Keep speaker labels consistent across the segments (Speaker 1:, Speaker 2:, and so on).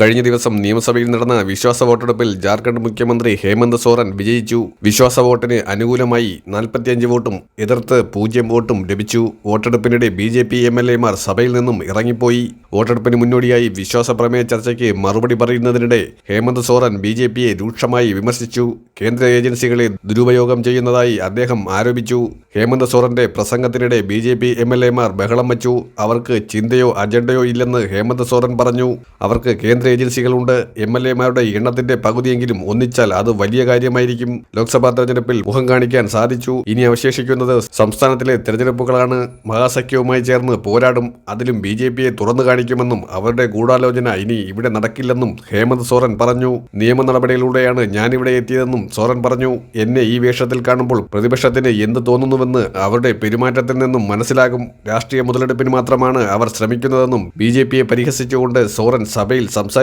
Speaker 1: കഴിഞ്ഞ ദിവസം നിയമസഭയിൽ നടന്ന വിശ്വാസ വോട്ടെടുപ്പിൽ ജാർഖണ്ഡ് മുഖ്യമന്ത്രി ഹേമന്ത് സോറൻ വിജയിച്ചു. വിശ്വാസ വോട്ടിന് അനുകൂലമായി നാൽപ്പത്തിയഞ്ച് വോട്ടും എതിർത്ത് പൂജ്യം വോട്ടും ലഭിച്ചു. വോട്ടെടുപ്പിനിടെ B J P M L എമാർ സഭയിൽ നിന്നും ഇറങ്ങിപ്പോയി. വോട്ടെടുപ്പിന് മുന്നോടിയായി വിശ്വാസ പ്രമേയ ചർച്ചയ്ക്ക് മറുപടി പറയുന്നതിനിടെ ഹേമന്ത് സോറൻ ബി ജെ പിയെ രൂക്ഷമായി വിമർശിച്ചു. കേന്ദ്ര ഏജൻസികളെ ദുരുപയോഗം ചെയ്യുന്നതായി അദ്ദേഹം ആരോപിച്ചു. ഹേമന്ത് സോറന്റെ പ്രസംഗത്തിനിടെ B J P M L എമാർ ബഹളം വച്ചു. അവർക്ക് ചിന്തയോ അജണ്ടയോ ഇല്ലെന്ന് ഹേമന്ത് സോറൻ പറഞ്ഞു. അവർക്ക് കേന്ദ്ര ഏജൻസികളുണ്ട്. എം എൽ എമാരുടെ എണ്ണത്തിന്റെ പകുതിയെങ്കിലും ഒന്നിച്ചാൽ അത് വലിയ കാര്യമായിരിക്കും. ലോക്സഭാ തെരഞ്ഞെടുപ്പിൽ മുഖം കാണിക്കാൻ സാധിച്ചു. ഇനി അവശേഷിക്കുന്നത് സംസ്ഥാനത്തിലെ തെരഞ്ഞെടുപ്പുകളാണ്. മഹാസഖ്യവുമായി ചേർന്ന് പോരാടും. അതിലും ബി ജെ പിയെ തുറന്നു കാണിക്കുമെന്നും അവരുടെ ഗൂഢാലോചന ഇനി ഇവിടെ നടക്കില്ലെന്നും ഹേമന്ത് സോറൻ പറഞ്ഞു. നിയമ നടപടിയിലൂടെയാണ് ഞാനിവിടെ എത്തിയതെന്നും സോറൻ പറഞ്ഞു. എന്നെ ഈ വേഷത്തിൽ കാണുമ്പോൾ പ്രതിപക്ഷത്തിന് എന്ത് തോന്നുന്നുവെന്ന് അവരുടെ പെരുമാറ്റത്തിൽ നിന്നും മനസ്സിലാകും. രാഷ്ട്രീയ മുതലെടുപ്പിന് മാത്രമാണ് അവർ ശ്രമിക്കുന്നതെന്നും ബി ജെ പിയെ പരിഹസിച്ചുകൊണ്ട് സോറൻ സഭയിൽ സംസാരിച്ചു.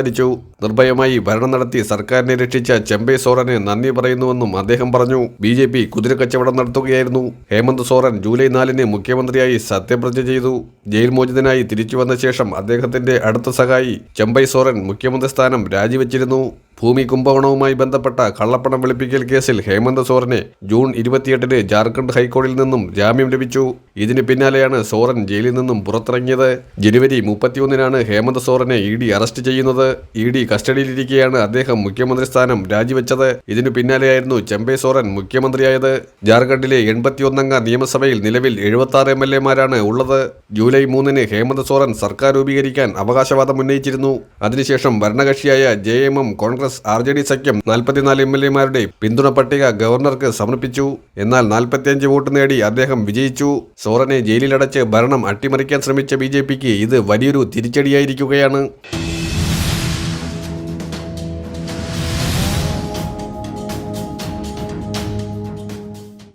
Speaker 1: നിർഭയമായി ഭരണം നടത്തി സർക്കാരിനെ രക്ഷിച്ച ചെമ്പെ സോറന് നന്ദി പറയുന്നുവെന്നും അദ്ദേഹം പറഞ്ഞു. ബി ജെ പി കുതിരക്കച്ചവടം നടത്തുകയായിരുന്നു. ഹേമന്ത് സോറൻ ജൂലൈ നാലിന് മുഖ്യമന്ത്രിയായി സത്യപ്രതിജ്ഞ ചെയ്തു. ജയിൽ മോചിതനായി തിരിച്ചുവന്ന ശേഷം അദ്ദേഹത്തിന്റെ അടുത്ത സഹായി ചെമ്പൈ സോറൻ മുഖ്യമന്ത്രി സ്ഥാനം രാജിവെച്ചിരുന്നു. ഭൂമി കുംഭകോണവുമായി ബന്ധപ്പെട്ട കള്ളപ്പണം വെളുപ്പിക്കൽ കേസിൽ ഹേമന്ത് സോറനെ ജൂൺ ഇരുപത്തിയെട്ടിന് ജാർഖണ്ഡ് ഹൈക്കോടതിയിൽ നിന്നും ജാമ്യം ലഭിച്ചു. ഇതിന് പിന്നാലെയാണ് സോറൻ ജയിലിൽ നിന്നും പുറത്തിറങ്ങിയത്. ജനുവരി മുപ്പത്തിയൊന്നിനാണ് ഹേമന്ത് സോറനെ ഇ ഡി അറസ്റ്റ് ചെയ്യുന്നത്. ഇ ഡി കസ്റ്റഡിയിലിരിക്കെയാണ് അദ്ദേഹം മുഖ്യമന്ത്രി സ്ഥാനം രാജിവെച്ചത്. ഇതിനു പിന്നാലെയായിരുന്നു ചെമ്പെ സോറൻ മുഖ്യമന്ത്രിയായത്. ജാർഖണ്ഡിലെ എൺപത്തിയൊന്നംഗ നിയമസഭയിൽ നിലവിൽ എഴുപത്തി എം എൽ എമാരാണ് ഉള്ളത്. ജൂലൈ മൂന്നിന് ഹേമന്ത് സോറൻ സർക്കാർ രൂപീകരിക്കാൻ അവകാശവാദം ഉന്നയിച്ചിരുന്നു. അതിനുശേഷം ഭരണകക്ഷിയായ J M M Congress R J D സഖ്യം നാൽപ്പത്തിനാല് എം എൽ എമാരുടെ പിന്തുണ പട്ടിക ഗവർണർക്ക് സമർപ്പിച്ചു. എന്നാൽ നാൽപ്പത്തിയഞ്ച് വോട്ട് നേടി അദ്ദേഹം വിജയിച്ചു. സോറനെ ജയിലിലടച്ച് ഭരണം അട്ടിമറിക്കാൻ ശ്രമിച്ച ബി ഇത് വലിയൊരു തിരിച്ചടിയായിരിക്കുകയാണ്.